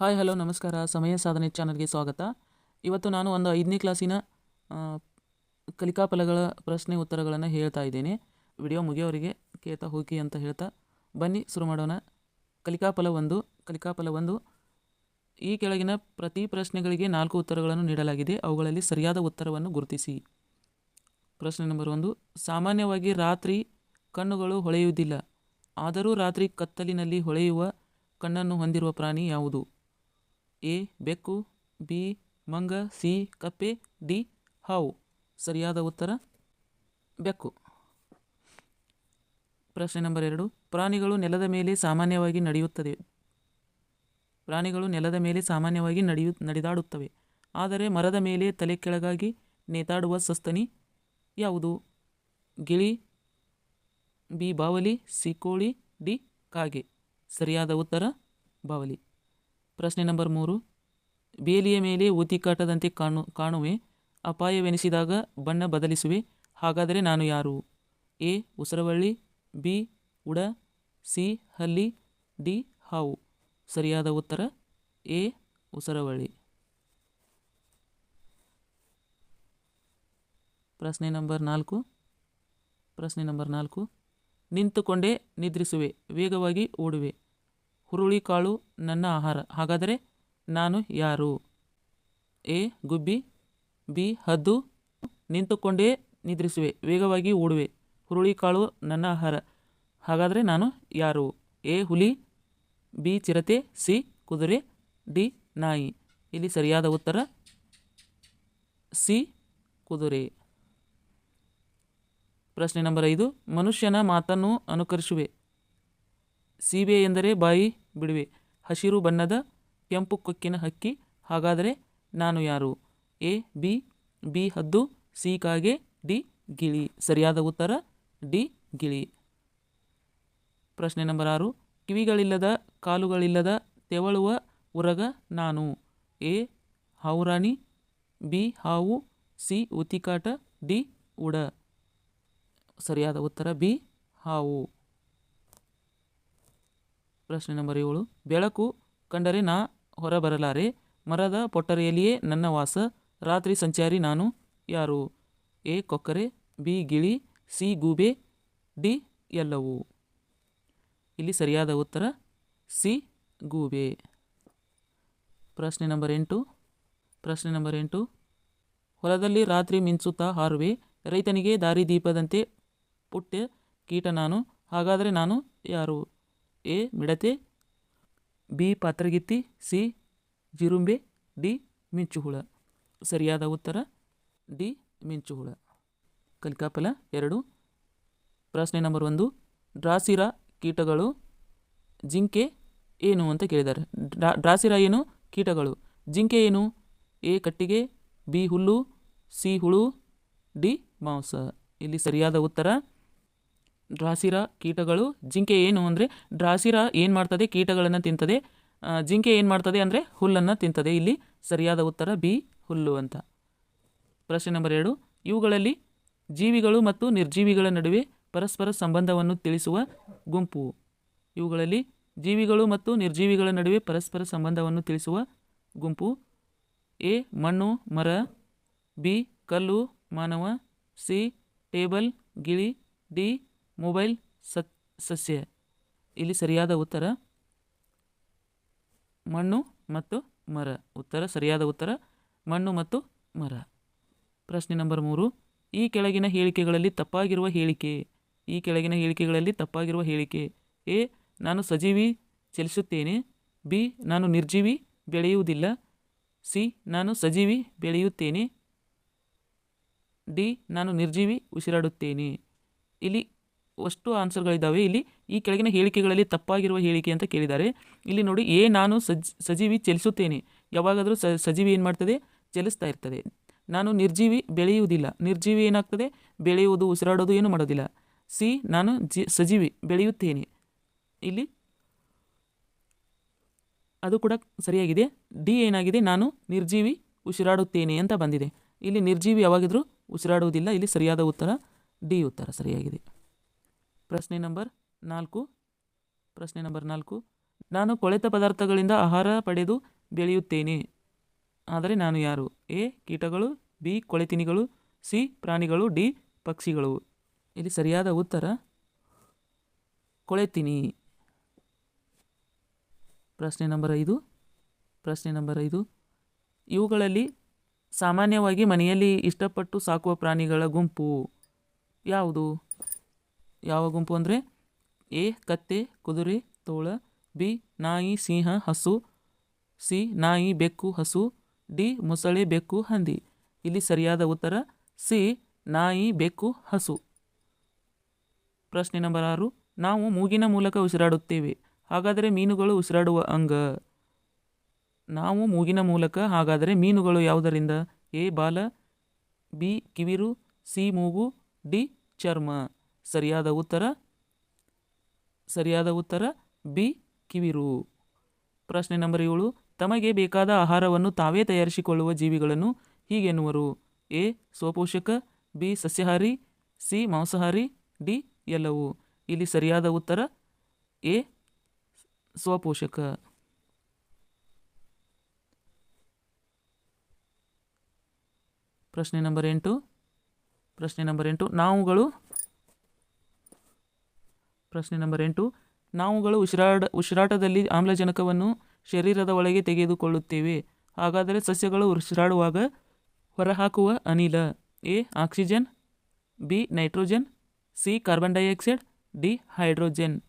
Hi, hello, ನಮಸ್ಕಾರ. ಸಮಯ ಸಾಧನೆ ಚಾನಲ್ಗೆ ಸ್ವಾಗತ. ಇವತ್ತು ನಾನು ಒಂದು ಐದನೇ ಕ್ಲಾಸಿನ ಕಲಿಕಾಫಲಗಳ ಕಲಿಕಾ ಫಲಗಳ ಪ್ರಶ್ನೆ ಉತ್ತರಗಳನ್ನು ಹೇಳ್ತಾ ಇದ್ದೇನೆ. ವಿಡಿಯೋ ಮುಗಿಯೋರಿಗೆ ಕೇತ ಹೋಗಿ ಅಂತ ಹೇಳ್ತಾ ಬನ್ನಿ, ಶುರು ಮಾಡೋಣ. ಕಲಿಕಾಫಲ ಒಂದು ಕಲಿಕಾಫಲ ಒಂದು. ಈ ಕೆಳಗಿನ ಪ್ರತಿ ಪ್ರಶ್ನೆಗಳಿಗೆ ನಾಲ್ಕು ಉತ್ತರಗಳನ್ನು ನೀಡಲಾಗಿದೆ. ಅವುಗಳಲ್ಲಿ ಸರಿಯಾದ ಉತ್ತರವನ್ನು ಗುರುತಿಸಿ. ಪ್ರಶ್ನೆ ನಂಬರ್ ಒಂದು, ಸಾಮಾನ್ಯವಾಗಿ ರಾತ್ರಿ ಕಣ್ಣುಗಳು ಹೊಳೆಯುವುದಿಲ್ಲ. ಆದರೂ ರಾತ್ರಿ ಕತ್ತಲಿನಲ್ಲಿ ಹೊಳೆಯುವ ಕಣ್ಣನ್ನು ಹೊಂದಿರುವ ಪ್ರಾಣಿ ಯಾವುದು? ಎ, ಬೆಕ್ಕು, ಬಿ, ಮಂಗ, ಸಿ, ಕಪ್ಪೆ, ಡಿ, ಹಾವು. ಸರಿಯಾದ ಉತ್ತರ? ಬೆಕ್ಕು. ಪ್ರಶ್ನೆ ನಂಬರ್ ಎರಡು. ಪ್ರಾಣಿಗಳು ನೆಲದ ಮೇಲೆ ಸಾಮಾನ್ಯವಾಗಿ ನಡೆಯುತ್ತದೆ ಪ್ರಾಣಿಗಳು ನೆಲದ ಮೇಲೆ ಸಾಮಾನ್ಯವಾಗಿ ನಡೆಯು, ನಡೆದಾಡುತ್ತವೆ. ಆದರೆ ಮರದ ಮೇಲೆ ತಲೆ ಕೆಳಗಾಗಿ ನೇತಾಡುವ ಸಸ್ತನಿ ಯಾವುದು? ಗಿಳಿ, ಬಿ, ಬಾವಲಿ, ಸಿ, ಕೋಳಿ, ಡಿ, ಕಾಗೆ. ಸರಿಯಾದ ಉತ್ತರ? ಬಾವಲಿ. ಪ್ರಶ್ನೆ ನಂಬರ್ ಮೂರು. ಬೇಲಿಯ ಮೇಲೆ ಊತಿಕಾಟದಂತೆ ಕಾಣು, ಕಾಣುವೆ, ಅಪಾಯವೆನಿಸಿದಾಗ ಬಣ್ಣ ಬದಲಿಸುವೆ, ಹಾಗಾದರೆ ನಾನು ಯಾರು? ಎ, ಉಸರವಳ್ಳಿ, ಬಿ, ಉಡ, ಸಿ, ಹಲ್ಲಿ, ಡಿ, ಹಾವು. ಸರಿಯಾದ ಉತ್ತರ, ಎ, ಉಸರವಳ್ಳಿ. ಪ್ರಶ್ನೆ ನಂಬರ್ ನಾಲ್ಕು. ಪ್ರಶ್ನೆ ನಂಬರ್ ನಾಲ್ಕು. ನಿಂತುಕೊಂಡೇ ನಿದ್ರಿಸುವೆ, ವೇಗವಾಗಿ ಓಡುವೆ. ಹುರುಳಿಕಾಳು ನನ್ನ ಆಹಾರ. ಹಾಗಾದರೆ ನಾನು ಯಾರು? A, Gubbi. ಬಿ, ಹದ್ದು. ನಿಂತುಕೊಂಡೇ ನಿದ್ರಿಸುವೆ. ವೇಗವಾಗಿ ಓಡುವೆ. ಹುರುಳಿಕಾಳು ನನ್ನ ಆಹಾರ. ಹಾಗಾದರೆ ನಾನು ಯಾರು? ಎ, ಹುಲಿ. ಬಿ, ಚಿರತೆ. ಸಿ, ಕುದುರೆ. ಡಿ, ನಾಯಿ. ಇಲ್ಲಿ ಸರಿಯಾದ ಉತ್ತರ ಸಿ, ಕುದುರೆ. ಪ್ರಶ್ನೆ ನಂಬರ್ ಐದು. ಮನುಷ್ಯನ ಮಾತನ್ನು ಅನುಕರಿಸುವೆ. ಸೀಬೆ ಎಂದರೆ ಬಾಯಿ ಬಿಡುವೆ. ಹಸಿರು ಬಣ್ಣದ ಕೆಂಪು ಕೊಕ್ಕಿನ ಹಕ್ಕಿ. ಹಾಗಾದರೆ ನಾನು ಯಾರು? ಎ, ಬಿ ಬಿ ಹದ್ದು, ಸಿ ಕಾಗೆ, ಡಿ ಗಿಳಿ. ಸರಿಯಾದ ಉತ್ತರ, ಡಿ ಗಿಳಿ. ಪ್ರಶ್ನೆ ನಂಬರ್ ಆರು. ಕಿವಿಗಳಿಲ್ಲದ, ಕಾಲುಗಳಿಲ್ಲದ, ತೆವಳುವ ಉರಗ ನಾನು. ಎ, ಹಾವುರಾಣಿ, ಬಿ ಹಾವು, ಸಿ ಉತಿಕಾಟ ಡಿ ಉಡ. ಸರಿಯಾದ ಉತ್ತರ, ಬಿ ಹಾವು. ಪ್ರಶ್ನೆ ನಂಬರ್ ಏಳು. ಬೆಳಕು ಕಂಡರೆ ನಾ ಹೊರಬರಲಾರೆ, ಮರದ ಪೊಟ್ಟರೆಯಲ್ಲಿಯೇ ನನ್ನ ವಾಸ, ರಾತ್ರಿ ಸಂಚಾರಿ ನಾನು ಯಾರು? ಎ. ಕೊಕ್ಕರೆ, ಬಿ. ಗಿಳಿ, ಸಿ. ಗೂಬೆ, ಡಿ. ಎಲ್ಲವು. ಇಲ್ಲಿ ಸರಿಯಾದ ಉತ್ತರ, ಸಿ. ಗೂಬೆ. ಪ್ರಶ್ನೆ ನಂಬರ್ ಎಂಟು. ಪ್ರಶ್ನೆ ನಂಬರ್ ಎಂಟು. ಹೊಲದಲ್ಲಿ ರಾತ್ರಿ ಮಿಂಚುತ್ತಾ ಹಾರುವೆ, ರೈತನಿಗೆ ದಾರಿದೀಪದಂತೆ ಪುಟ್ಟ ಕೀಟ ನಾನು, ಹಾಗಾದರೆ ನಾನು ಯಾರು? ಎ, ಮಿಡತೆ, ಬಿ, ಪಾತ್ರಗಿತ್ತಿ, ಸಿ, ಜಿರುಂಬೆ, ಡಿ, ಮಿಂಚುಹುಳ. ಸರಿಯಾದ ಉತ್ತರ? ಡಿ, ಮಿಂಚುಹುಳ. ಕಲಿಕಾಫಲ ಎರಡು. ಪ್ರಶ್ನೆ ನಂಬರ್ ಒಂದು. ಡ್ರಾಸಿರ ಕೀಟಗಳು ಜಿಂಕೆ ಏನು ಅಂತ ಕೇಳಿದ್ದಾರೆ. ಡ್ರಾ, ಡ್ರಾಸಿರ ಏನು? ಕೀಟಗಳು. ಜಿಂಕೆ ಏನು? ಎ, ಕಟ್ಟಿಗೆ, ಬಿ, ಹುಲ್ಲು, ಸಿ, ಹುಳು, ಡಿ, ಮಾಂಸ. ಇಲ್ಲಿ ಸರಿಯಾದ ಉತ್ತರ? ಡ್ರಾಸಿರ ಕೀಟಗಳು, ಜಿಂಕೆ ಏನು ಅಂದರೆ ಡ್ರಾಸಿರ ಏನು ಮಾಡ್ತದೆ, ಕೀಟಗಳನ್ನು ತಿಂತದೆ. ಜಿಂಕೆ ಏನು ಮಾಡ್ತದೆ ಅಂದರೆ ಹುಲ್ಲನ್ನು ತಿಂತದೆ. ಇಲ್ಲಿ ಸರಿಯಾದ ಉತ್ತರ ಬಿ, ಹುಲ್ಲು ಅಂತ. ಪ್ರಶ್ನೆ ನಂಬರ್ ಎರಡು. ಇವುಗಳಲ್ಲಿ ಜೀವಿಗಳು ಮತ್ತು ನಿರ್ಜೀವಿಗಳ ನಡುವೆ ಪರಸ್ಪರ ಸಂಬಂಧವನ್ನು ತಿಳಿಸುವ ಗುಂಪು. ಇವುಗಳಲ್ಲಿ ಜೀವಿಗಳು ಮತ್ತು ನಿರ್ಜೀವಿಗಳ ನಡುವೆ ಪರಸ್ಪರ ಸಂಬಂಧವನ್ನು ತಿಳಿಸುವ ಗುಂಪು. ಎ, ಮಣ್ಣು, ಮರ. ಬಿ, ಕಲ್ಲು, ಮಾನವ. ಸಿ, ಟೇಬಲ್, ಗಿಳಿ. ಡಿ ಮೊಬೈಲ್ ಸತ್, ಸಸ್ಯ. ಇಲ್ಲಿ ಸರಿಯಾದ ಉತ್ತರ, ಮಣ್ಣು ಮತ್ತು ಮರ. ಉತ್ತರ, ಸರಿಯಾದ ಉತ್ತರ, ಮಣ್ಣು ಮತ್ತು ಮರ. ಪ್ರಶ್ನೆ ನಂಬರ್ ಮೂರು. ಈ ಕೆಳಗಿನ ಹೇಳಿಕೆಗಳಲ್ಲಿ ತಪ್ಪಾಗಿರುವ ಹೇಳಿಕೆ. ಈ ಕೆಳಗಿನ ಹೇಳಿಕೆಗಳಲ್ಲಿ ತಪ್ಪಾಗಿರುವ ಹೇಳಿಕೆ. ಎ, ನಾನು ಸಜೀವಿ ಚಲಿಸುತ್ತೇನೆ. ಬಿ, ನಾನು ನಿರ್ಜೀವಿ ಬೆಳೆಯುವುದಿಲ್ಲ. ಸಿ, ನಾನು ಸಜೀವಿ ಬೆಳೆಯುತ್ತೇನೆ. ಡಿ, ನಾನು ನಿರ್ಜೀವಿ ಉಸಿರಾಡುತ್ತೇನೆ. ಇಲ್ಲಿ ಅಷ್ಟು ಆನ್ಸರ್ಗಳಿದ್ದಾವೆ ಇಲ್ಲಿ ಈ ಕೆಳಗಿನ ಹೇಳಿಕೆಗಳಲ್ಲಿ ತಪ್ಪಾಗಿರುವ ಹೇಳಿಕೆ ಅಂತ ಕೇಳಿದ್ದಾರೆ. ಇಲ್ಲಿ ನೋಡಿ ಎ ನಾನು ಸಜ್, ಸಜೀವಿ ಚಲಿಸುತ್ತೇನೆ. ಯಾವಾಗಾದರೂ ಸ, ಸಜೀವಿ ಏನು ಮಾಡ್ತದೆ? ಚಲಿಸ್ತಾ ಇರ್ತದೆ. ನಾನು ನಿರ್ಜೀವಿ ಬೆಳೆಯುವುದಿಲ್ಲ. ನಿರ್ಜೀವಿ ಏನಾಗ್ತದೆ? ಬೆಳೆಯುವುದು, ಉಸಿರಾಡೋದು ಏನು ಮಾಡೋದಿಲ್ಲ. ಸಿ, ನಾನು ಜಿ, ಸಜೀವಿ ಬೆಳೆಯುತ್ತೇನೆ. ಇಲ್ಲಿ ಅದು ಕೂಡ ಸರಿಯಾಗಿದೆ. ಡಿ ಏನಾಗಿದೆ? ನಾನು ನಿರ್ಜೀವಿ ಉಸಿರಾಡುತ್ತೇನೆ ಅಂತ ಬಂದಿದೆ. ಇಲ್ಲಿ ನಿರ್ಜೀವಿ ಯಾವಾಗಿದ್ರೂ ಉಸಿರಾಡುವುದಿಲ್ಲ. ಇಲ್ಲಿ ಸರಿಯಾದ ಉತ್ತರ, ಡಿ ಉತ್ತರ ಸರಿಯಾಗಿದೆ. ಪ್ರಶ್ನೆ ನಂಬರ್ ನಾಲ್ಕು. ಪ್ರಶ್ನೆ ನಂಬರ್ ನಾಲ್ಕು. ನಾನು ಕೊಳೆತ ಪದಾರ್ಥಗಳಿಂದ ಆಹಾರ ಪಡೆದು ಬೆಳೆಯುತ್ತೇನೆ. ಆದರೆ ನಾನು ಯಾರು? ಎ. ಕೀಟಗಳು. ಬಿ. ಕೊಳೆತಿನಿಗಳು. ಸಿ. ಪ್ರಾಣಿಗಳು. ಡಿ. ಪಕ್ಷಿಗಳು. ಇಲ್ಲಿ ಸರಿಯಾದ ಉತ್ತರ ಕೊಳೆತಿನಿ. ಪ್ರಶ್ನೆ ನಂಬರ್ ಐದು. ಪ್ರಶ್ನೆ ನಂಬರ್ ಐದು. ಇವುಗಳಲ್ಲಿ ಸಾಮಾನ್ಯವಾಗಿ ಮನೆಯಲ್ಲಿ ಇಷ್ಟಪಟ್ಟು ಸಾಕುವ ಪ್ರಾಣಿಗಳ ಗುಂಪು ಯಾವುದು? ಯಾವ ಗುಂಪು ಅಂದರೆ? ಎ, ಕತ್ತೆ, ಕುದುರೆ, ತೋಳ, ಬಿ, ನಾಯಿ, ಸಿಂಹ, ಹಸು, ಸಿ, ನಾಯಿ, ಬೆಕ್ಕು, ಹಸು, ಡಿ, ಮೊಸಳೆ, ಬೆಕ್ಕು, ಹಂದಿ. ಇಲ್ಲಿ ಸರಿಯಾದ ಉತ್ತರ, ಸಿ, ನಾಯಿ, ಬೆಕ್ಕು, ಹಸು. ಪ್ರಶ್ನೆ ನಂಬರ್ ಆರು, ನಾವು ಮೂಗಿನ ಮೂಲಕ ಉಸಿರಾಡುತ್ತೇವೆ. ಹಾಗಾದರೆ ಮೀನುಗಳು ಉಸಿರಾಡುವ ಅಂಗ? ನಾವು ಮೂಗಿನ ಮೂಲಕ, ಹಾಗಾದರೆ ಮೀನುಗಳು ಯಾವುದರಿಂದ? ಎ, ಬಾಲ, ಬಿ, ಕಿವಿರು, ಸಿ, ಮೂಗು, ಡಿ, ಚರ್ಮ. ಸರಿಯಾದ ಉತ್ತರ? ಸರಿಯಾದ ಉತ್ತರ? ಬಿ, ಕಿವಿರು. ಪ್ರಶ್ನೆ ನಂಬರ್ ಏಳು, ತಮಗೆ ಬೇಕಾದ ಆಹಾರವನ್ನು ತಾವೇ ತಯಾರಿಸಿಕೊಳ್ಳುವ ಜೀವಿಗಳನ್ನು ಹೀಗೆನ್ನುವರು. ಎ, ಸ್ವಪೋಷಕ, ಬಿ, ಸಸ್ಯಹಾರಿ, ಸಿ, ಮಾಂಸಾಹಾರಿ, ಡಿ, ಎಲ್ಲವು. ಇಲ್ಲಿ ಸರಿಯಾದ ಉತ್ತರ? ಎ, ಸ್ವಪೋಷಕ. ಪ್ರಶ್ನೆ ನಂಬರ್ ಎಂಟು. ಪ್ರಶ್ನೆ ನಂಬರ್ ಎಂಟು, ನಾವುಗಳು ಪ್ರಶ್ನೆ ನಂಬರ್ ಎಂಟು. ನಾವುಗಳು ಉಸಿರಾಡ, ಉಸಿರಾಟದಲ್ಲಿ ಆಮ್ಲಜನಕವನ್ನು ಶರೀರದ ಒಳಗೆ ತೆಗೆದುಕೊಳ್ಳುತ್ತೇವೆ. ಹಾಗಾದರೆ ಸಸ್ಯಗಳು ಉಸಿರಾಡುವಾಗ ಹೊರಹಾಕುವ ಅನಿಲ. A, oxygen. B, nitrogen. C, carbon dioxide. D, hydrogen.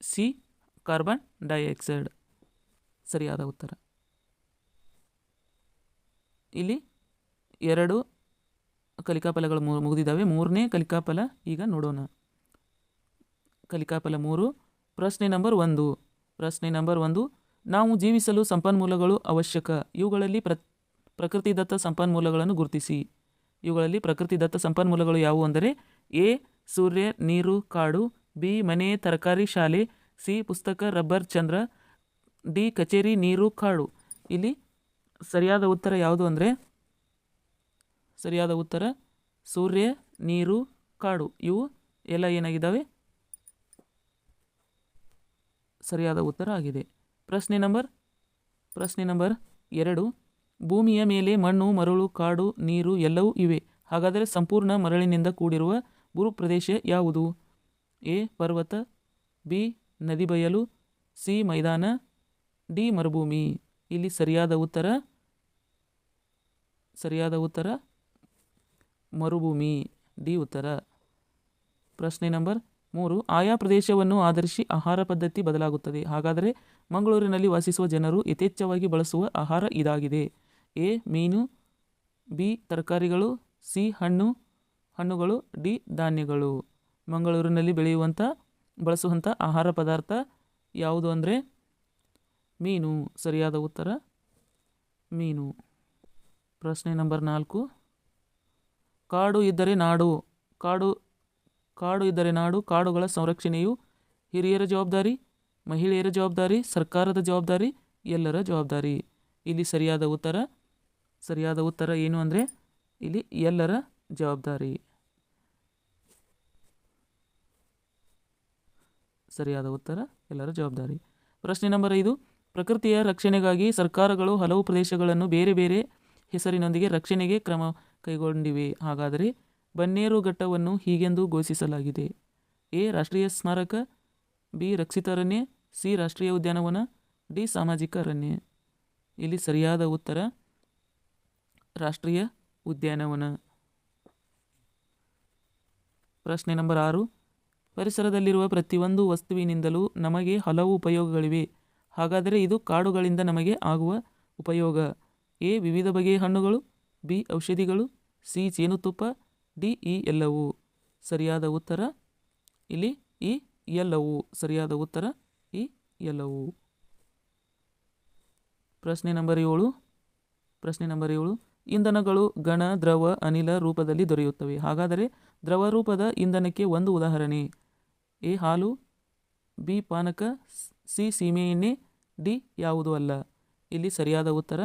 C, carbon dioxide. ಸರಿಯಾದ ಉತ್ತರ. ಇಲ್ಲಿ ಎರಡು ಕಲಿಕಾಫಲಗಳು ಮುಗಿದಿದ್ದಾವೆ. ಮೂರನೇ ಕಲಿಕಾಫಲ ಈಗ ನೋಡೋಣ. ಕಲಿಕಾಫಲ ಮೂರು, ಪ್ರಶ್ನೆ ನಂಬರ್ ಒಂದು. ಪ್ರಶ್ನೆ ನಂಬರ್ ಒಂದು, ನಾವು ಜೀವಿಸಲು ಸಂಪನ್ಮೂಲಗಳು ಅವಶ್ಯಕ. ಇವುಗಳಲ್ಲಿ ಪ್ರ, ಪ್ರಕೃತಿದತ್ತ ಸಂಪನ್ಮೂಲಗಳನ್ನು ಗುರುತಿಸಿ. ಇವುಗಳಲ್ಲಿ ಪ್ರಕೃತಿದತ್ತ ಸಂಪನ್ಮೂಲಗಳು ಯಾವುವು ಅಂದರೆ, ಎ, ಸೂರ್ಯ, ನೀರು, ಕಾಡು, ಬಿ, ಮನೆ, ತರಕಾರಿ ಶಾಲೆ, ಸಿ, ಪುಸ್ತಕ, ರಬ್ಬರ್, ಚಂದ್ರ, ಡಿ, ಕಚೇರಿ, ನೀರು, ಕಾಡು. ಇಲ್ಲಿ ಸರಿಯಾದ ಉತ್ತರ ಯಾವುದು ಅಂದರೆ ಸರಿಯಾದ ಉತ್ತರ, ಸೂರ್ಯ, ನೀರು, ಕಾಡು, ಇವು ಎಲ್ಲ ಏನಾಗಿದ್ದಾವೆ? ಸರಿಯಾದ ಉತ್ತರ ಆಗಿದೆ. ಪ್ರಶ್ನೆ ನಂಬರ್ ಪ್ರಶ್ನೆ ನಂಬರ್ ಎರಡು, ಭೂಮಿಯ ಮೇಲೆ ಮಣ್ಣು, ಮರಳು, ಕಾಡು, ನೀರು ಎಲ್ಲವೂ ಇವೆ. ಹಾಗಾದರೆ ಸಂಪೂರ್ಣ ಮರಳಿನಿಂದ ಕೂಡಿರುವ ಭೂಪ್ರದೇಶ ಯಾವುದು? ಎ, ಪರ್ವತ, ಬಿ, ನದಿ ಬಯಲು, ಸಿ, ಮೈದಾನ, ಡಿ, ಮರುಭೂಮಿ. ಇಲ್ಲಿ ಸರಿಯಾದ ಉತ್ತರ ಸರಿಯಾದ ಉತ್ತರ ಮರುಭೂಮಿ ಡಿ ಉತ್ತರ. ಪ್ರಶ್ನೆ ನಂಬರ್ ಮೂರು. ಆಯಾ ಪ್ರದೇಶವನ್ನು ಆಧರಿಸಿ ಆಹಾರ ಪದ್ಧತಿ ಬದಲಾಗುತ್ತದೆ. ಹಾಗಾದರೆ ಮಂಗಳೂರಿನಲ್ಲಿ ವಾಸಿಸುವ ಜನರು ಯಥೇಚ್ಛವಾಗಿ ಬಳಸುವ ಆಹಾರ ಇದಾಗಿದೆ. ಎ. ಮೀನು, ಬಿ. ತರಕಾರಿಗಳು, ಸಿ. ಹಣ್ಣು, ಹಣ್ಣುಗಳು, ಡಿ. ಧಾನ್ಯಗಳು. ಮಂಗಳೂರಿನಲ್ಲಿ ಬೆಳೆಯುವಂಥ ಬಳಸುವಂಥ ಆಹಾರ ಪದಾರ್ಥ ಯಾವುದು ಅಂದರೆ? ಮೀನು. ಸರಿಯಾದ ಉತ್ತರ? ಮೀನು. ಪ್ರಶ್ನೆ ನಂಬರ್ ನಾಲ್ಕು. ಕಾಡು ಇದ್ದರೆ ನಾಡು, ಕಾಡು ಕಾಡು ಇದ್ದರೆ ನಾಡು, ಕಾಡುಗಳ ಸಂರಕ್ಷಣೆಯು ಹಿರಿಯರ ಜವಾಬ್ದಾರಿ, ಮಹಿಳೆಯರ ಜವಾಬ್ದಾರಿ, ಸರ್ಕಾರದ ಜವಾಬ್ದಾರಿ, ಎಲ್ಲರ ಜವಾಬ್ದಾರಿ. ಇಲ್ಲಿ ಸರಿಯಾದ ಉತ್ತರ ಸರಿಯಾದ ಉತ್ತರ ಏನು ಅಂದರೆ ಇಲ್ಲಿ ಎಲ್ಲರ ಜವಾಬ್ದಾರಿ. ಸರಿಯಾದ ಉತ್ತರ, ಎಲ್ಲರ ಜವಾಬ್ದಾರಿ. ಪ್ರಶ್ನೆ ನಂಬರ್ ಐದು, ಪ್ರಕೃತಿಯ ರಕ್ಷಣೆಗಾಗಿ ಸರ್ಕಾರಗಳು ಹಲವು ಪ್ರದೇಶಗಳನ್ನು ಬೇರೆ ಬೇರೆ ಹೆಸರಿನೊಂದಿಗೆ ರಕ್ಷಣೆಗೆ ಕ್ರಮ ಕೈಗೊಂಡಿವೆ. ಹಾಗಾದರೆ ಬನ್ನೇರು ಘಟ್ಟವನ್ನು ಹೀಗೆಂದು ಘೋಷಿಸಲಾಗಿದೆ. ಎ. ರಾಷ್ಟ್ರೀಯ ಸ್ಮಾರಕ, ಬಿ. ರಕ್ಷಿತ ಅರಣ್ಯ ಸಿ. ರಾಷ್ಟ್ರೀಯ ಉದ್ಯಾನವನ, ಡಿ. ಸಾಮಾಜಿಕ ಅರಣ್ಯ. ಇಲ್ಲಿ ಸರಿಯಾದ ಉತ್ತರ, ರಾಷ್ಟ್ರೀಯ ಉದ್ಯಾನವನ. ಪ್ರಶ್ನೆ ನಂಬರ್ ಆರು. ಪರಿಸರದಲ್ಲಿರುವ ಪ್ರತಿಯೊಂದು ವಸ್ತುವಿನಿಂದಲೂ ನಮಗೆ ಹಲವು ಉಪಯೋಗಗಳಿವೆ. ಹಾಗಾದರೆ ಇದು ಕಾಡುಗಳಿಂದ ನಮಗೆ ಆಗುವ ಉಪಯೋಗ. ಎ. ವಿವಿಧ ಬಗೆಯ ಹಣ್ಣುಗಳು ಬಿ ಔಷಧಿಗಳು, ಸಿ ಜೇನುತುಪ್ಪ, ಡಿ ಇ ಎಲ್ಲವು. ಸರಿಯಾದ ಉತ್ತರ? ಇಲ್ಲಿ ಇ ಎಲ್ಲವು. ಸರಿಯಾದ ಉತ್ತರ? ಇ ಎಲ್ಲವು. ಪ್ರಶ್ನೆ ನಂಬರ್ ಏಳು. ಪ್ರಶ್ನೆ ನಂಬರ್ ಏಳು. ಇಂಧನಗಳು ಘನ, ದ್ರವ, ಅನಿಲ ರೂಪದಲ್ಲಿ ದೊರೆಯುತ್ತವೆ. ಹಾಗಾದರೆ ದ್ರವ ರೂಪದ ಇಂಧನಕ್ಕೆ ಒಂದು ಉದಾಹರಣೆ. ಎ ಹಾಲು, ಬಿ ಪಾನಕ, ಸಿ ಸೀಮೆ ಎಣ್ಣೆ ಡಿ ಯಾವುದೂ ಅಲ್ಲ. ಇಲ್ಲಿ ಸರಿಯಾದ ಉತ್ತರ?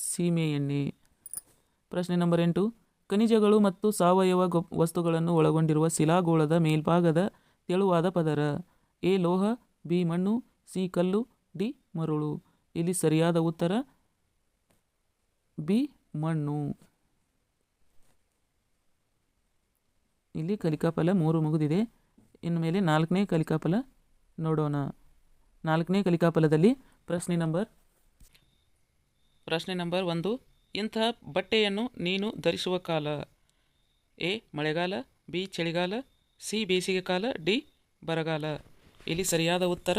ಸೀಮೆ ಎಣ್ಣೆ ಪ್ರಶ್ನೆ ನಂಬರ್ ಎಂಟು. ಖನಿಜಗಳು ಮತ್ತು ಸಾವಯವ ವಸ್ತುಗಳನ್ನು ಒಳಗೊಂಡಿರುವ ಶಿಲಾಗೋಳದ ಮೇಲ್ಭಾಗದ ತೆಳುವಾದ ಪದರ. ಎ ಲೋಹ, ಬಿ ಮಣ್ಣು, ಸಿ ಕಲ್ಲು, ಡಿ ಮರಳು. ಇಲ್ಲಿ ಸರಿಯಾದ ಉತ್ತರ, ಬಿ ಮಣ್ಣು. ಇಲ್ಲಿ ಕಲಿಕಾಫಲ ಮೂರು ಮುಗಿದಿದೆ. ಇನ್ನು ಮೇಲೆ ನಾಲ್ಕನೇ ಕಲಿಕಾಫಲ ನೋಡೋಣ. ನಾಲ್ಕನೇ ಕಲಿಕಾಫಲದಲ್ಲಿ ಪ್ರಶ್ನೆ ನಂಬರ್ ಪ್ರಶ್ನೆ ನಂಬರ್ ಒಂದು. ಇಂತಹ ಬಟ್ಟೆಯನ್ನು ನೀನು ಧರಿಸುವ ಕಾಲ. ಎ. ಮಳೆಗಾಲ, ಬಿ. ಚಳಿಗಾಲ, ಸಿ. ಬೇಸಿಗೆ ಕಾಲ, ಡಿ. ಬರಗಾಲ. ಇಲ್ಲಿ ಸರಿಯಾದ ಉತ್ತರ,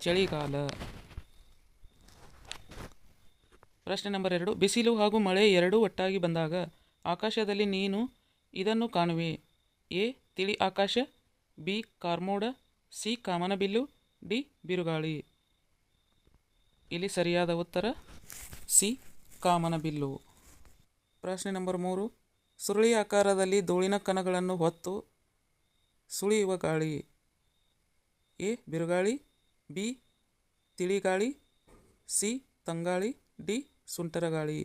ಚಳಿಗಾಲ. ಪ್ರಶ್ನೆ ನಂಬರ್ ಎರಡು. ಬಿಸಿಲು ಹಾಗೂ ಮಳೆ ಎರಡೂ ಒಟ್ಟಾಗಿ ಬಂದಾಗ ಆಕಾಶದಲ್ಲಿ ನೀನು ಇದನ್ನು ಕಾಣುವೆ. ಎ. ತಿಳಿ ಆಕಾಶ, ಬಿ. ಕಾರ್ಮೋಡ, ಸಿ. ಕಾಮನಬಿಲ್ಲು, ಡಿ. ಬಿರುಗಾಳಿ. ಇಲ್ಲಿ ಸರಿಯಾದ ಉತ್ತರ ಸಿ. ಕಾಮನಬಿಲ್ಲು. ಪ್ರಶ್ನೆ ನಂಬರ್ ಮೂರು. ಸುರುಳಿ ಆಕಾರದಲ್ಲಿ ಧೂಳಿನ ಕಣಗಳನ್ನು ಹೊತ್ತು ಸುಳಿಯುವ ಗಾಳಿ. ಎ. ಬಿರುಗಾಳಿ. ಬಿ. ತಿಳಿಗಾಳಿ. ಸಿ. ತಂಗಾಳಿ. ಡಿ. ಸುಂಟರಗಾಳಿ.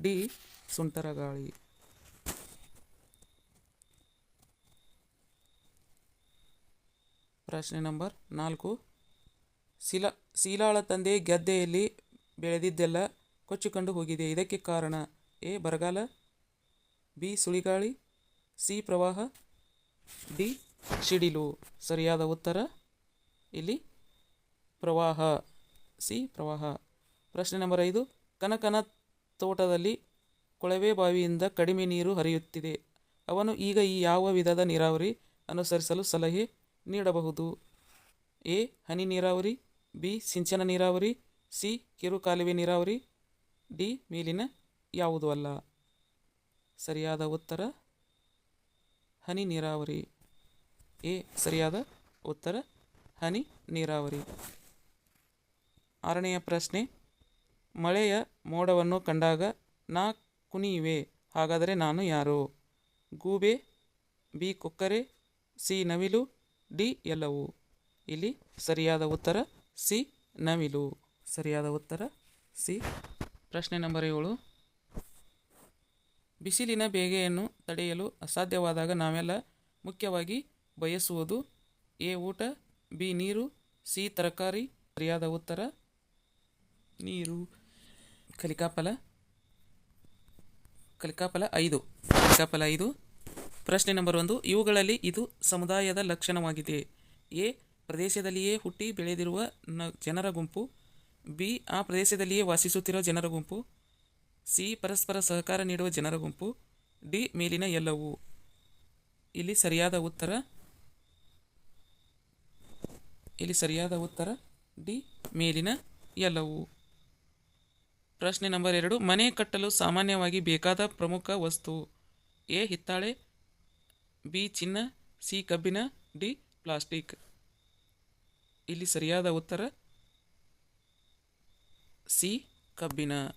ಡಿ. ಸುಂಟರಗಾಳಿ. ಪ್ರಶ್ನೆ ನಂಬರ್ ನಾಲ್ಕು. ಶಿಲಾ. ಶೀಲಾಳ ತಂದೆ ಗದ್ದೆಯಲ್ಲಿ ಬೆಳೆದಿದ್ದೆಲ್ಲ ಕೊಚ್ಚಿಕೊಂಡು ಹೋಗಿದೆ. ಇದಕ್ಕೆ ಕಾರಣ ಎ. ಬರಗಾಲ, ಬಿ. ಸುಳಿಗಾಳಿ, ಸಿ. ಪ್ರವಾಹ, ಡಿ. ಸಿಡಿಲು ಸರಿಯಾದ ಉತ್ತರ ಇಲ್ಲಿ ಪ್ರವಾಹ, ಸಿ. ಪ್ರವಾಹ. ಪ್ರಶ್ನೆ ನಂಬರ್ ಐದು. ಕನಕನ ತೋಟದಲ್ಲಿ ಕೊಳವೆ ಬಾವಿಯಿಂದ ಕಡಿಮೆ ನೀರು ಹರಿಯುತ್ತಿದೆ. ಅವನು ಈಗ ಈ ಯಾವ ವಿಧದ ನೀರಾವರಿ ಅನುಸರಿಸಲು ಸಲಹೆ ನೀಡಬಹುದು? ಎ. ಹನಿ ನೀರಾವರಿ ಬಿ, ಸಿಂಚನ ನೀರಾವರಿ, ಸಿ ಕಿರು ಕಾಲುವೆ ನೀರಾವರಿ, ಡಿ, ಮೇಲಿನ ಯಾವುದು ಅಲ್ಲ. ಸರಿಯಾದ ಉತ್ತರ, ಹನಿ ನೀರಾವರಿ. ಎ, ಸರಿಯಾದ ಉತ್ತರ, ಹನಿ ನೀರಾವರಿ. ಆರನೆಯ ಪ್ರಶ್ನೆ, ಮಳೆಯ ಮೋಡವನ್ನು ಕಂಡಾಗ ನಾ ಕುಣಿಯುವೆ, ಹಾಗಾದರೆ ನಾನು ಯಾರು? ಗೂಬೆ, ಬಿ, ಕೊಕ್ಕರೆ, ಸಿ, ನವಿಲು, ಡಿ, ಎಲ್ಲವು. ಇಲ್ಲಿ ಸರಿಯಾದ ಉತ್ತರ ಸಿ, ನವಿಲು. ಸರಿಯಾದ ಉತ್ತರ? ಸಿ. ಪ್ರಶ್ನೆ ನಂಬರ್ ಏಳು. ಬಿಸಿಲಿನ ಬೇಗೆಯನ್ನು ತಡೆಯಲು ಅಸಾಧ್ಯವಾದಾಗ ನಾವೆಲ್ಲ ಮುಖ್ಯವಾಗಿ ಬಯಸುವುದು ಎ ಊಟ, ಬಿ ನೀರು, ಸಿ ತರಕಾರಿ. ಸರಿಯಾದ ಉತ್ತರ? ನೀರು. ಕಲಿಕಾಫಲ. ಕಲಿಕಾಫಲ ಐದು. ಕಲಿಕಾಫಲ ಐದು. ಪ್ರಶ್ನೆ ನಂಬರ್ ಒಂದು. ಇವುಗಳಲ್ಲಿ ಇದು ಸಮುದಾಯದ ಲಕ್ಷಣವಾಗಿದೆ. ಎ. ಪ್ರದೇಶದಲ್ಲಿಯೇ ಹುಟ್ಟಿ ಬೆಳೆದಿರುವ ನ ಜನರ ಗುಂಪು, ಬಿ, ಆ ಪ್ರದೇಶದಲ್ಲಿಯೇ ವಾಸಿಸುತ್ತಿರುವ ಜನರ ಗುಂಪು, ಸಿ, ಪರಸ್ಪರ ಸಹಕಾರ ನೀಡುವ ಜನರ ಗುಂಪು, ಡಿ, ಮೇಲಿನ ಎಲ್ಲವೂ. ಇಲ್ಲಿ ಸರಿಯಾದ ಉತ್ತರ, ಇಲ್ಲಿ ಸರಿಯಾದ ಉತ್ತರ, ಡಿ, ಮೇಲಿನ ಎಲ್ಲವೂ. ಪ್ರಶ್ನೆ ನಂಬರ್ ಎರಡು, ಮನೆ ಕಟ್ಟಲು ಸಾಮಾನ್ಯವಾಗಿ ಬೇಕಾದ ಪ್ರಮುಖ ವಸ್ತು, ಎ, ಹಿತ್ತಾಳೆ, ಬಿ, ಚಿನ್ನ, ಸಿ, ಕಬ್ಬಿನ, ಡಿ, ಪ್ಲಾಸ್ಟಿಕ್. ಇಲ್ಲಿ ಸರಿಯಾದ ಉತ್ತರ? ಸಿ ಕಬ್ಬಿನ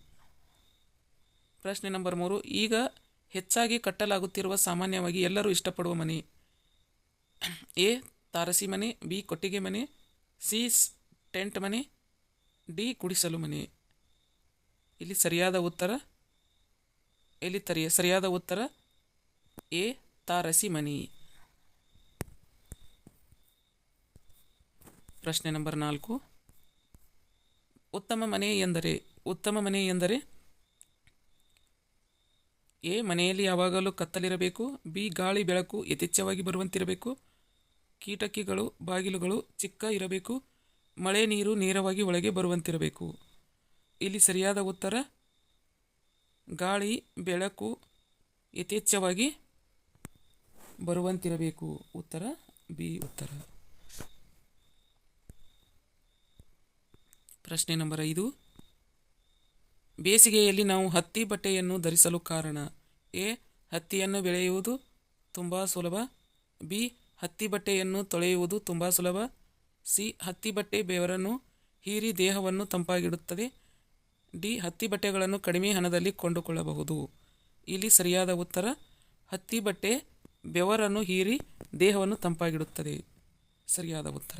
ಪ್ರಶ್ನೆ ನಂಬರ್ ಮೂರು, ಈಗ ಹೆಚ್ಚಾಗಿ ಕಟ್ಟಲಾಗುತ್ತಿರುವ ಸಾಮಾನ್ಯವಾಗಿ ಎಲ್ಲರೂ ಇಷ್ಟಪಡುವ ಮನೆ? ಎ, ತಾರಸಿ ಮನೆ, ಬಿ, ಕೊಟ್ಟಿಗೆ ಮನೆ, ಸಿ ಟೆಂಟ್ ಮನೆ, ಡಿ, ಕುಡಿಸಲು ಮನೆ. ಇಲ್ಲಿ ಸರಿಯಾದ ಉತ್ತರ? ಇಲ್ಲಿ ತರಿ ಸರಿಯಾದ ಉತ್ತರ? ಎ, ತಾರಸಿ ಮನಿ. ಪ್ರಶ್ನೆ ನಂಬರ್ ನಾಲ್ಕು. ಉತ್ತಮ ಮನೆ ಎಂದರೆ, ಉತ್ತಮ ಮನೆ ಎಂದರೆ? ಎ, ಮನೆಯಲ್ಲಿ ಯಾವಾಗಲೂ ಕತ್ತಲಿರಬೇಕು. ಬಿ, ಗಾಳಿ, ಬೆಳಕು ಯಥೇಚ್ಛವಾಗಿ ಬರುವಂತಿರಬೇಕು. ಕೀಟಕಿಗಳು, ಬಾಗಿಲುಗಳು ಚಿಕ್ಕ ಇರಬೇಕು. ಮಳೆ, ನೀರು ನೇರವಾಗಿ ಒಳಗೆ ಬರುವಂತಿರಬೇಕು. ಇಲ್ಲಿ ಸರಿಯಾದ ಉತ್ತರ? ಗಾಳಿ, ಬೆಳಕು ಯಥೇಚ್ಛವಾಗಿ ಬರುವಂತಿರಬೇಕು. ಉತ್ತರ? ಬಿ, ಉತ್ತರ. ಪ್ರಶ್ನೆ ನಂಬರ್ ಐದು. ಬೇಸಿಗೆಯಲ್ಲಿ ನಾವು ಹತ್ತಿ ಬಟ್ಟೆಯನ್ನು ಧರಿಸಲು ಕಾರಣ ಎ. ಹತ್ತಿಯನ್ನು ಬೆಳೆಯುವುದು ತುಂಬ ಸುಲಭ. ಬಿ. ಹತ್ತಿ ಬಟ್ಟೆಯನ್ನು ತೊಳೆಯುವುದು ತುಂಬ ಸುಲಭ. ಸಿ. ಹತ್ತಿ ಬಟ್ಟೆ ಬೆವರನ್ನು ಹೀರಿ ದೇಹವನ್ನು ತಂಪಾಗಿಡುತ್ತದೆ. ಡಿ. ಹತ್ತಿ ಬಟ್ಟೆಗಳನ್ನು ಕಡಿಮೆ ಹಣದಲ್ಲಿ ಕೊಂಡುಕೊಳ್ಳಬಹುದು. ಇಲ್ಲಿ ಸರಿಯಾದ ಉತ್ತರ, ಹತ್ತಿ ಬಟ್ಟೆ ಬೆವರನ್ನು ಹೀರಿ ದೇಹವನ್ನು ತಂಪಾಗಿಡುತ್ತದೆ. ಸರಿಯಾದ ಉತ್ತರ.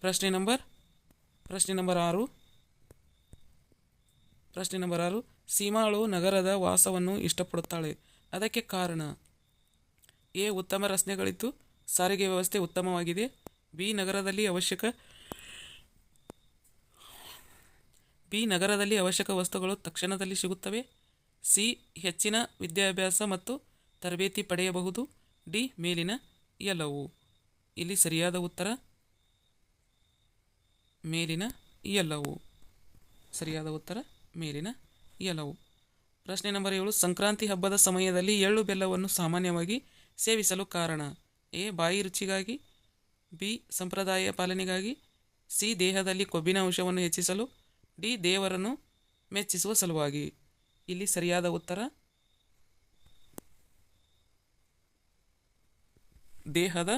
ಪ್ರಶ್ನೆ ನಂಬರ್ ಪ್ರಶ್ನೆ ನಂಬರ್ ಆರು. ಪ್ರಶ್ನೆ ನಂಬರ್ ಆರು. ಸೀಮಾಳು ನಗರದ ವಾಸವನ್ನು ಇಷ್ಟಪಡುತ್ತಾಳೆ. ಅದಕ್ಕೆ ಕಾರಣ. ಎ. ಉತ್ತಮ ರಸ್ತೆಗಳಿತ್ತು ಸಾರಿಗೆ ವ್ಯವಸ್ಥೆ ಉತ್ತಮವಾಗಿದೆ. ಬಿ. ನಗರದಲ್ಲಿ ಅವಶ್ಯಕ ಬಿ. ನಗರದಲ್ಲಿ ಅವಶ್ಯಕ ವಸ್ತುಗಳು ತಕ್ಷಣದಲ್ಲಿ ಸಿಗುತ್ತವೆ. ಸಿ. ಹೆಚ್ಚಿನ ವಿದ್ಯಾಭ್ಯಾಸ ಮತ್ತು ತರಬೇತಿ ಪಡೆಯಬಹುದು. ಡಿ. ಮೇಲಿನ ಎಲ್ಲವು. ಇಲ್ಲಿ ಸರಿಯಾದ ಉತ್ತರ. ಮೇಲಿನ ಎಲ್ಲವು ಸರಿಯಾದ ಉತ್ತರ? ಮೇಲಿನ ಎಲ್ಲವು ಪ್ರಶ್ನೆ ನಂಬರ್ ಏಳು. ಸಂಕ್ರಾಂತಿ ಹಬ್ಬದ ಸಮಯದಲ್ಲಿ ಎಳ್ಳು ಬೆಲ್ಲವನ್ನು ಸಾಮಾನ್ಯವಾಗಿ ಸೇವಿಸಲು ಕಾರಣ? ಎ. ಬಾಯಿ ರುಚಿಗಾಗಿ. ಬಿ. ಸಂಪ್ರದಾಯ ಪಾಲನೆಗಾಗಿ. ಸಿ. ದೇಹದಲ್ಲಿ ಕೊಬ್ಬಿನ ಅಂಶವನ್ನು ಹೆಚ್ಚಿಸಲು. ಡಿ. ದೇವರನ್ನು ಮೆಚ್ಚಿಸುವ ಸಲುವಾಗಿ. ಇಲ್ಲಿ ಸರಿಯಾದ ಉತ್ತರ? ದೇಹದ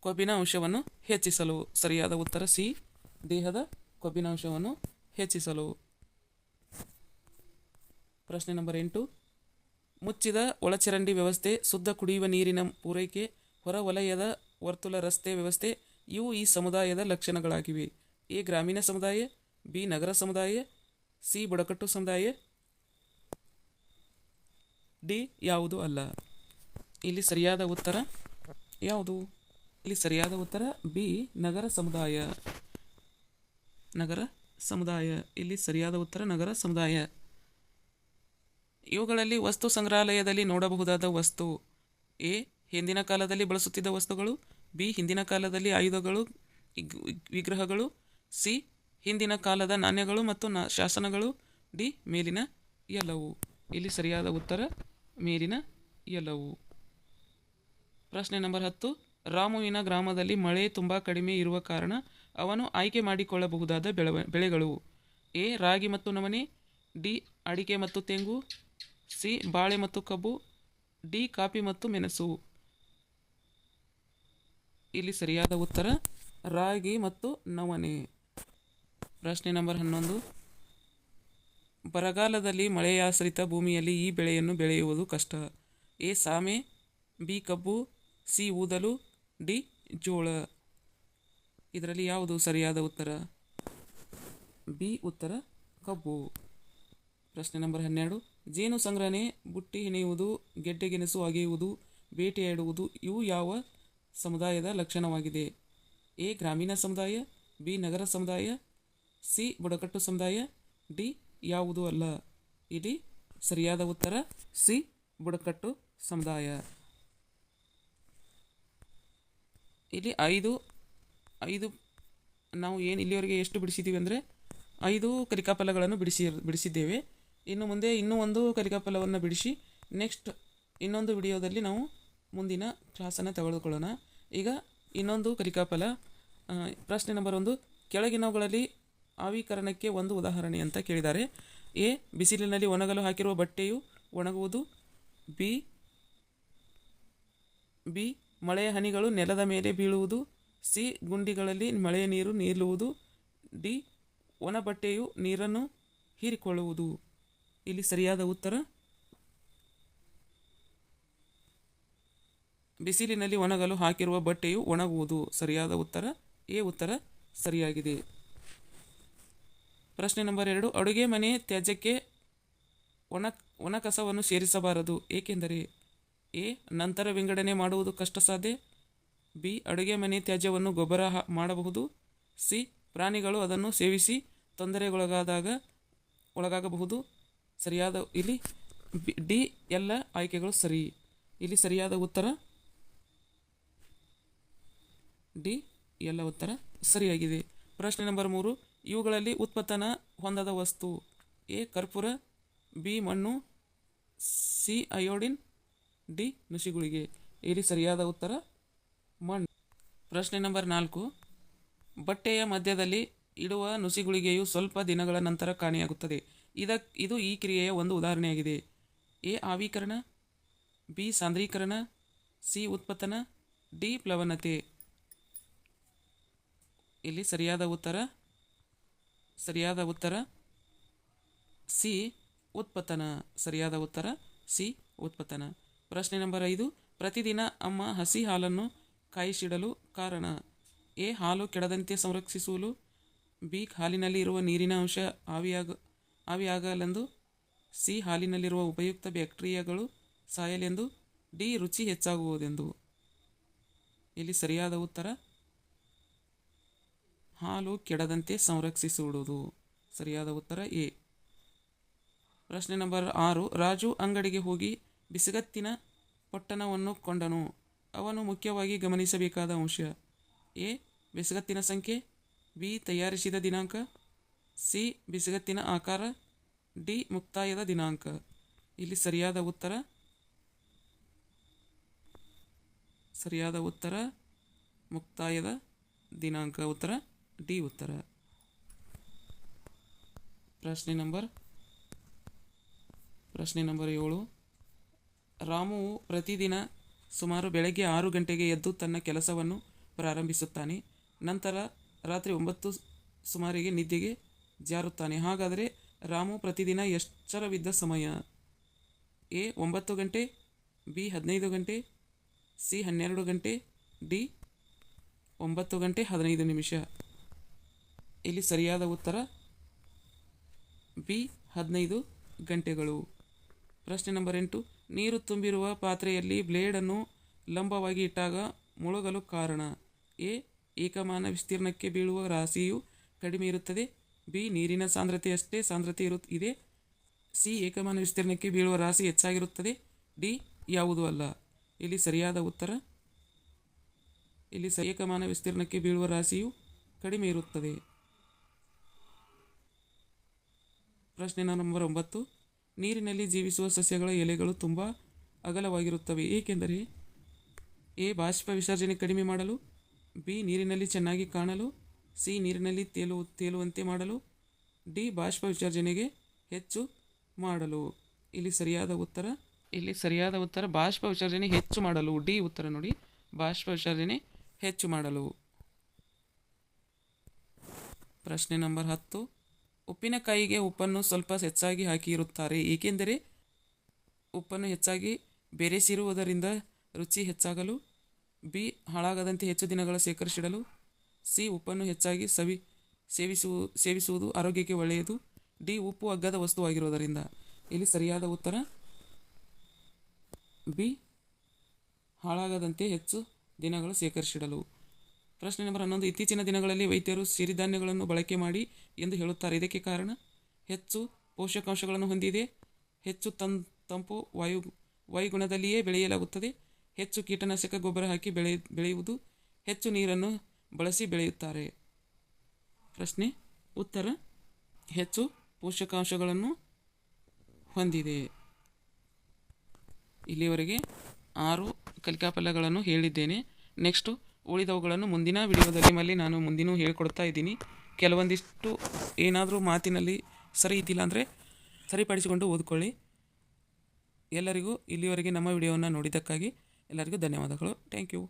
ಕೊಬ್ಬಿನ ಅಂಶವನ್ನು ಹೆಚ್ಚಿಸಲು. ಸರಿಯಾದ ಉತ್ತರ ಸಿ. ದೇಹದ ಕೊಬ್ಬಿನಾಂಶವನ್ನು ಹೆಚ್ಚಿಸಲು. ಪ್ರಶ್ನೆ ನಂಬರ್ ಎಂಟು. ಮುಚ್ಚಿದ ಒಳಚರಂಡಿ ವ್ಯವಸ್ಥೆ, ಶುದ್ಧ ಕುಡಿಯುವ ನೀರಿನ ಪೂರೈಕೆ ಹೊರವಲಯದ ವರ್ತುಲ ರಸ್ತೆ ವ್ಯವಸ್ಥೆ, ಇವು ಈ ಸಮುದಾಯದ ಲಕ್ಷಣಗಳಾಗಿವೆ. ಎ. ಗ್ರಾಮೀಣ ಸಮುದಾಯ, ಬಿ. ನಗರ ಸಮುದಾಯ, ಸಿ. ಬುಡಕಟ್ಟು ಸಮುದಾಯ, ಡಿ. ಯಾವುದು ಅಲ್ಲ. ಇಲ್ಲಿ ಸರಿಯಾದ ಉತ್ತರ ಯಾವುದು? ಇಲ್ಲಿ ಸರಿಯಾದ ಉತ್ತರ ಬಿ. ನಗರ ಸಮುದಾಯ. ನಗರ ಸಮುದಾಯ, ಇಲ್ಲಿ ಸರಿಯಾದ ಉತ್ತರ ನಗರ ಸಮುದಾಯ. ಇವುಗಳಲ್ಲಿ ವಸ್ತು ಸಂಗ್ರಹಾಲಯದಲ್ಲಿ ನೋಡಬಹುದಾದ ವಸ್ತು ಎ, ಹಿಂದಿನ ಕಾಲದಲ್ಲಿ ಬಳಸುತ್ತಿದ್ದ ವಸ್ತುಗಳು, ಬಿ, ಹಿಂದಿನ ಕಾಲದಲ್ಲಿ ಆಯುಧಗಳು ವಿಗ್ರಹಗಳು, ಸಿ, ಹಿಂದಿನ ಕಾಲದ ನಾಣ್ಯಗಳು ಮತ್ತು ನಾ, ಶಾಸನಗಳು, ಡಿ, ಮೇಲಿನ ಎಲ್ಲವು. ಇಲ್ಲಿ ಸರಿಯಾದ ಉತ್ತರ, ಮೇಲಿನ ಎಲ್ಲವು. ಪ್ರಶ್ನೆ ನಂಬರ್ ಹತ್ತು, ರಾಮುವಿನ ಗ್ರಾಮದಲ್ಲಿ ಮಳೆ ತುಂಬ ಕಡಿಮೆ ಇರುವ ಕಾರಣ ಅವನು ಆಯ್ಕೆ ಮಾಡಿಕೊಳ್ಳಬಹುದಾದ ಬೆಳವ, ಬೆಳೆಗಳು. ಎ, ರಾಗಿ ಮತ್ತು ನವಣೆ ಡಿ, ಅಡಿಕೆ ಮತ್ತು ತೆಂಗು, ಸಿ, ಬಾಳೆ ಮತ್ತು ಕಬ್ಬು, ಡಿ, ಕಾಫಿ ಮತ್ತು ಮೆಣಸು. ಇಲ್ಲಿ ಸರಿಯಾದ ಉತ್ತರ, ರಾಗಿ ಮತ್ತು ನವಣೆ. ಪ್ರಶ್ನೆ ನಂಬರ್ ಹನ್ನೊಂದು. ಬರಗಾಲದಲ್ಲಿ ಮಳೆಯಾಶ್ರಿತ ಭೂಮಿಯಲ್ಲಿ ಈ ಬೆಳೆಯನ್ನು ಬೆಳೆಯುವುದು ಕಷ್ಟ. ಎ, ಸಾಮೆ, ಬಿ, ಕಬ್ಬು, ಸಿ, ಊದಲು, ಡಿ, ಜೋಳ. ಇದರಲ್ಲಿ ಯಾವುದು ಸರಿಯಾದ ಉತ್ತರ? ಬಿ ಉತ್ತರ, ಕಬ್ಬು. ಪ್ರಶ್ನೆ ನಂಬರ್ ಹನ್ನೆರಡು. ಜೇನು ಸಂಗ್ರಹಣೆ, ಬುಟ್ಟಿ ಹೆಣೆಯುವುದು ಗೆಡ್ಡೆಗೆಣಸು ಅಗೆಯುವುದು ಬೇಟೆಯಾಡುವುದು ಇವು ಯಾವ ಸಮುದಾಯದ ಲಕ್ಷಣವಾಗಿದೆ? ಎ, ಗ್ರಾಮೀಣ ಸಮುದಾಯ, ಬಿ, ನಗರ ಸಮುದಾಯ, ಸಿ, ಬುಡಕಟ್ಟು ಸಮುದಾಯ, ಡಿ, ಯಾವುದು ಅಲ್ಲ. ಇಲ್ಲಿ ಸರಿಯಾದ ಉತ್ತರ, ಸಿ, ಬುಡಕಟ್ಟು ಸಮುದಾಯ. ಇಲ್ಲಿ ಐದು ಐದು ನಾವು ಏನು ಇಲ್ಲಿವರೆಗೆ ಎಷ್ಟು ಬಿಡಿಸಿದ್ದೀವಿ ಅಂದರೆ ಐದು ಕರಿಕಾಫಲಗಳನ್ನು ಬಿಡಿಸಿ, ಬಿಡಿಸಿದ್ದೇವೆ. ಇನ್ನು ಮುಂದೆ ಇನ್ನೂ ಒಂದು ಕರಿಕಾಫಲವನ್ನು ಬಿಡಿಸಿ ನೆಕ್ಸ್ಟ್ ಇನ್ನೊಂದು ವಿಡಿಯೋದಲ್ಲಿ ನಾವು ಮುಂದಿನ ಕ್ಲಾಸನ್ನು ತೆಗೆದುಕೊಳ್ಳೋಣ. ಈಗ ಇನ್ನೊಂದು ಕರಿಕಾಫಲ. ಪ್ರಶ್ನೆ ನಂಬರ್ ಒಂದು, ಕೆಳಗಿನವುಗಳಲ್ಲಿ ಆವೀಕರಣಕ್ಕೆ ಒಂದು ಉದಾಹರಣೆ ಅಂತ ಕೇಳಿದ್ದಾರೆ. ಎ, ಬಿಸಿಲಿನಲ್ಲಿ ಒಣಗಲು ಹಾಕಿರುವ ಬಟ್ಟೆಯು ಒಣಗುವುದು. ಬಿ ಬಿ, ಮಳೆಯ ಹನಿಗಳು ನೆಲದ ಮೇಲೆ ಬೀಳುವುದು. ಸಿ ಗುಂಡಿಗಳಲ್ಲಿ ಮಳೆಯ ನೀರು ನಿಲ್ಲುವುದು ಡಿ ಒಣ ಬಟ್ಟೆಯು ನೀರನ್ನು ಹೀರಿಕೊಳ್ಳುವುದು. ಇಲ್ಲಿ ಸರಿಯಾದ ಉತ್ತರ. ಬಿಸಿಲಿನಲ್ಲಿ ಒಣಗಲು ಹಾಕಿರುವ ಬಟ್ಟೆಯು ಒಣಗುವುದು. ಸರಿಯಾದ ಉತ್ತರ. ಎ ಉತ್ತರ. ಸರಿಯಾಗಿದೆ. ಪ್ರಶ್ನೆ ನಂಬರ್ ಎರಡು. ಅಡುಗೆ ಮನೆ ತ್ಯಾಜ್ಯಕ್ಕೆ ಒಣ ಒಣ ಕಸವನ್ನು ಸೇರಿಸಬಾರದು. ಏಕೆಂದರೆ ಎ ನಂತರ ವಿಂಗಡಣೆ ಮಾಡುವುದು ಕಷ್ಟ ಸಾಧ್ಯ ಬಿ, ಅಡುಗೆ ಮನೆ ತ್ಯಾಜ್ಯವನ್ನು ಗೊಬ್ಬರ ಮಾಡಬಹುದು. ಸಿ, ಪ್ರಾಣಿಗಳು ಅದನ್ನು ಸೇವಿಸಿ ತೊಂದರೆಗೊಳಗಾದಾಗ, ಒಳಗಾಗಬಹುದು. ಸರಿಯಾದ, ಇಲ್ಲಿ ಡಿ, ಎಲ್ಲ ಆಯ್ಕೆಗಳು ಸರಿ. ಇಲ್ಲಿ ಸರಿಯಾದ ಉತ್ತರ? ಡಿ, ಎಲ್ಲ ಉತ್ತರ ಸರಿಯಾಗಿದೆ. ಪ್ರಶ್ನೆ ನಂಬರ್ ಮೂರು. ಇವುಗಳಲ್ಲಿ ಉತ್ಪತ್ತನ ಹೊಂದದ ವಸ್ತು ಎ, ಕರ್ಪೂರ, ಬಿ, ಮಣ್ಣು, ಸಿ, ಅಯೋಡಿನ್, ಡಿ, ನುಸಿಗುಳಿಗೆ. ಇಲ್ಲಿ ಸರಿಯಾದ ಉತ್ತರ? ಮಣ್ಣು ಪ್ರಶ್ನೆ ನಂಬರ್ ನಾಲ್ಕು. ಬಟ್ಟೆಯ ಮಧ್ಯದಲ್ಲಿ ಇಡುವ ನುಸಿಗುಳಿಗೆಯು ಸ್ವಲ್ಪ ದಿನಗಳ ನಂತರ ಕಾಣೆಯಾಗುತ್ತದೆ. ಇದಕ್, ಇದು ಈ ಕ್ರಿಯೆಯ ಒಂದು ಉದಾಹರಣೆಯಾಗಿದೆ. ಎ ಆವೀಕರಣ, ಬಿ ಸಾಂದ್ರೀಕರಣ, ಸಿ ಉತ್ಪತ್ತನ, ಡಿ ಪ್ಲವನತೆ. ಇಲ್ಲಿ ಸರಿಯಾದ ಉತ್ತರ ಸರಿಯಾದ ಉತ್ತರ, ಸಿ ಉತ್ಪತ್ತನ. ಸರಿಯಾದ ಉತ್ತರ, ಸಿ ಉತ್ಪತ್ತನ. ಪ್ರಶ್ನೆ ನಂಬರ್ ಐದು. ಪ್ರತಿದಿನ ಅಮ್ಮ ಹಸಿ ಹಾಲನ್ನು ಕಾಯಿಸಿಡಲು ಕಾರಣ. ಎ, ಹಾಲು ಕೆಡದಂತೆ ಸಂರಕ್ಷಿಸಲು ಬಿ, ಹಾಲಿನಲ್ಲಿ ಇರುವ ನೀರಿನ ಅಂಶ ಆವಿಯಾಗ, ಆವಿಯಾಗಲೆಂದು. ಸಿ, ಹಾಲಿನಲ್ಲಿರುವ ಉಪಯುಕ್ತ ಬ್ಯಾಕ್ಟೀರಿಯಾಗಳು ಸಾಯಲೆಂದು. ಡಿ, ರುಚಿ ಹೆಚ್ಚಾಗುವುದೆಂದು. ಇಲ್ಲಿ ಸರಿಯಾದ ಉತ್ತರ? ಹಾಲು ಕೆಡದಂತೆ ಸಂರಕ್ಷಿಸುವುದು. ಸರಿಯಾದ ಉತ್ತರ ಎ. ಪ್ರಶ್ನೆ ನಂಬರ್ ಆರು, ರಾಜು ಅಂಗಡಿಗೆ ಹೋಗಿ ಬಿಸಿಗತ್ತಿನ ಪೊಟ್ಟಣವನ್ನು ಕೊಂಡನು. ಅವನು ಮುಖ್ಯವಾಗಿ ಗಮನಿಸಬೇಕಾದ ಅಂಶ. ಎ. ಬಿಸಗತ್ತಿನ ಸಂಖ್ಯೆ. ಬಿ. ತಯಾರಿಸಿದ ದಿನಾಂಕ. ಸಿ. ಬಿಸಗತ್ತಿನ ಆಕಾರ. ಡಿ. ಮುಕ್ತಾಯದ ದಿನಾಂಕ. ಇಲ್ಲಿ ಸರಿಯಾದ ಉತ್ತರ. ಸರಿಯಾದ ಉತ್ತರ. ಮುಕ್ತಾಯದ ದಿನಾಂಕ ಉತ್ತರ. ಡಿ ಉತ್ತರ. ಪ್ರಶ್ನೆ ನಂಬರ್. ಪ್ರಶ್ನೆ ನಂಬರ್ ಏಳು. ರಾಮುವು ಪ್ರತಿದಿನ ಸುಮಾರು ಬೆಳಗ್ಗೆ ಆರು ಗಂಟೆಗೆ ಎದ್ದು ತನ್ನ ಕೆಲಸವನ್ನು ಪ್ರಾರಂಭಿಸುತ್ತಾನೆ. ನಂತರ ರಾತ್ರಿ ಒಂಬತ್ತು ಸುಮಾರಿಗೆ ನಿದ್ದೆಗೆ ಜಾರುತ್ತಾನೆ. ಹಾಗಾದರೆ ರಾಮು ಪ್ರತಿದಿನ ಎಚ್ಚರವಿದ್ದ ಸಮಯ. ಎ ಒಂಬತ್ತು ಗಂಟೆ, ಬಿ ಹದಿನೈದು ಗಂಟೆ, ಸಿ ಹನ್ನೆರಡು ಗಂಟೆ, ಡಿ ಒಂಬತ್ತು ಗಂಟೆ ಹದಿನೈದು ನಿಮಿಷ. ಇಲ್ಲಿ ಸರಿಯಾದ ಉತ್ತರ, ಬಿ ಹದಿನೈದು ಗಂಟೆಗಳು. ಪ್ರಶ್ನೆ ನಂಬರ್ ಎಂಟು ನೀರು ತುಂಬಿರುವ ಪಾತ್ರೆಯಲ್ಲಿ ಬ್ಲೇಡನ್ನು ಲಂಬವಾಗಿ ಇಟ್ಟಾಗ ಮುಳುಗಲು ಕಾರಣ. ಎ. ಏಕಮಾನ ವಿಸ್ತೀರ್ಣಕ್ಕೆ ಬೀಳುವ ರಾಶಿಯು ಕಡಿಮೆ ಇರುತ್ತದೆ. ಬಿ. ನೀರಿನ ಸಾಂದ್ರತೆಯಷ್ಟೇ ಸಾಂದ್ರತೆ ಇರು ಇದೆ. ಸಿ. ಏಕಮಾನ ವಿಸ್ತೀರ್ಣಕ್ಕೆ ಬೀಳುವ ರಾಶಿ ಹೆಚ್ಚಾಗಿರುತ್ತದೆ. ಡಿ. ಯಾವುದೂ ಅಲ್ಲ. ಇಲ್ಲಿ ಸರಿಯಾದ ಉತ್ತರ. ಇಲ್ಲಿ ಏಕಮಾನ ವಿಸ್ತೀರ್ಣಕ್ಕೆ ಬೀಳುವ ರಾಶಿಯು ಕಡಿಮೆ ಇರುತ್ತದೆ. ಪ್ರಶ್ನೆ ನಂಬರ್ ಒಂಬತ್ತು. ನೀರಿನಲ್ಲಿ ಜೀವಿಸುವ ಸಸ್ಯಗಳ ಎಲೆಗಳು ತುಂಬ ಅಗಲವಾಗಿರುತ್ತವೆ. ಏಕೆಂದರೆ ಎ ಬಾಷ್ಪ ವಿಸರ್ಜನೆ ಕಡಿಮೆ ಮಾಡಲು, ಬಿ ನೀರಿನಲ್ಲಿ ಚೆನ್ನಾಗಿ ಕಾಣಲು, ಸಿ ನೀರಿನಲ್ಲಿ ತೇಲು, ತೇಲುವಂತೆ ಮಾಡಲು, ಡಿ ಬಾಷ್ಪ ವಿಸರ್ಜನೆಗೆ ಹೆಚ್ಚು ಮಾಡಲು. ಇಲ್ಲಿ ಸರಿಯಾದ ಉತ್ತರ, ಇಲ್ಲಿ ಸರಿಯಾದ ಉತ್ತರ, ಬಾಷ್ಪ ವಿಸರ್ಜನೆ ಹೆಚ್ಚು ಮಾಡಲು. ಡಿ ಉತ್ತರ ನೋಡಿ, ಬಾಷ್ಪ ವಿಸರ್ಜನೆ ಹೆಚ್ಚು ಮಾಡಲು. ಪ್ರಶ್ನೆ ನಂಬರ್ ಹತ್ತು. ಉಪ್ಪಿನಕಾಯಿಗೆ ಉಪ್ಪನ್ನು ಸ್ವಲ್ಪ ಹೆಚ್ಚಾಗಿ ಹಾಕಿರುತ್ತಾರೆ. ಏಕೆಂದರೆ ಉಪ್ಪನ್ನು ಹೆಚ್ಚಾಗಿ ಬೆರೆಸಿರುವುದರಿಂದ ರುಚಿ ಹೆಚ್ಚಾಗಲು, ಬಿ, ಹಾಳಾಗದಂತೆ ಹೆಚ್ಚು ದಿನಗಳ ಶೇಖರಿಸಿಡಲು, ಸಿ, ಉಪ್ಪನ್ನು ಹೆಚ್ಚಾಗಿ ಸವಿ ಸೇವಿಸುವ ಸೇವಿಸುವುದು ಆರೋಗ್ಯಕ್ಕೆ ಒಳ್ಳೆಯದು. ಡಿ, ಉಪ್ಪು ಅಗ್ಗದ ವಸ್ತುವಾಗಿರುವುದರಿಂದ ಇಲ್ಲಿ ಸರಿಯಾದ ಉತ್ತರ, ಬಿ, ಹಾಳಾಗದಂತೆ ಹೆಚ್ಚು ದಿನಗಳು ಶೇಖರಿಸಿಡಲು. ಪ್ರಶ್ನೆ ನಂಬರ್ ಹನ್ನೊಂದು, ಇತ್ತೀಚಿನ ದಿನಗಳಲ್ಲಿ ವೈದ್ಯರು ಸಿರಿಧಾನ್ಯಗಳನ್ನು ಬಳಕೆ ಮಾಡಿ ಎಂದು ಹೇಳುತ್ತಾರೆ. ಇದಕ್ಕೆ ಕಾರಣ ಹೆಚ್ಚು ಪೋಷಕಾಂಶಗಳನ್ನು ಹೊಂದಿದೆ. ಹೆಚ್ಚು ತಂ, ತಂಪು ವಾಯು, ವಾಯುಗುಣದಲ್ಲಿಯೇ ಬೆಳೆಯಲಾಗುತ್ತದೆ. ಹೆಚ್ಚು ಕೀಟನಾಶಕ ಗೊಬ್ಬರ ಹಾಕಿ ಬೆಳೆ, ಬೆಳೆಯುವುದು. ಹೆಚ್ಚು ನೀರನ್ನು ಬಳಸಿ ಬೆಳೆಯುತ್ತಾರೆ. ಪ್ರಶ್ನೆ, ಉತ್ತರ, ಹೆಚ್ಚು ಪೋಷಕಾಂಶಗಳನ್ನು ಹೊಂದಿದೆ. ಇಲ್ಲಿಯವರೆಗೆ ಆರು ಕಲಿಕಾಫಲಗಳನ್ನು ಹೇಳಿದ್ದೇನೆ. ನೆಕ್ಸ್ಟು ಉಳಿದವುಗಳನ್ನು ಮುಂದಿನ ವಿಡಿಯೋದಲ್ಲಿ ಮಲ್ಲಿ ನಾನು ಮುಂದಿನೂ ಹೇಳ್ಕೊಡ್ತಾ ಇದ್ದೀನಿ. ಕೆಲವೊಂದಿಷ್ಟು ಏನಾದರೂ ಮಾತಿನಲ್ಲಿ ಸರಿ ಇದ್ದಿಲ್ಲ ಅಂದರೆ ಸರಿಪಡಿಸಿಕೊಂಡು ಓದ್ಕೊಳ್ಳಿ. ಎಲ್ಲರಿಗೂ ಇಲ್ಲಿವರೆಗೆ ನಮ್ಮ ವಿಡಿಯೋವನ್ನು ನೋಡಿದ್ದಕ್ಕಾಗಿ ಎಲ್ಲರಿಗೂ ಧನ್ಯವಾದಗಳು. Thank you.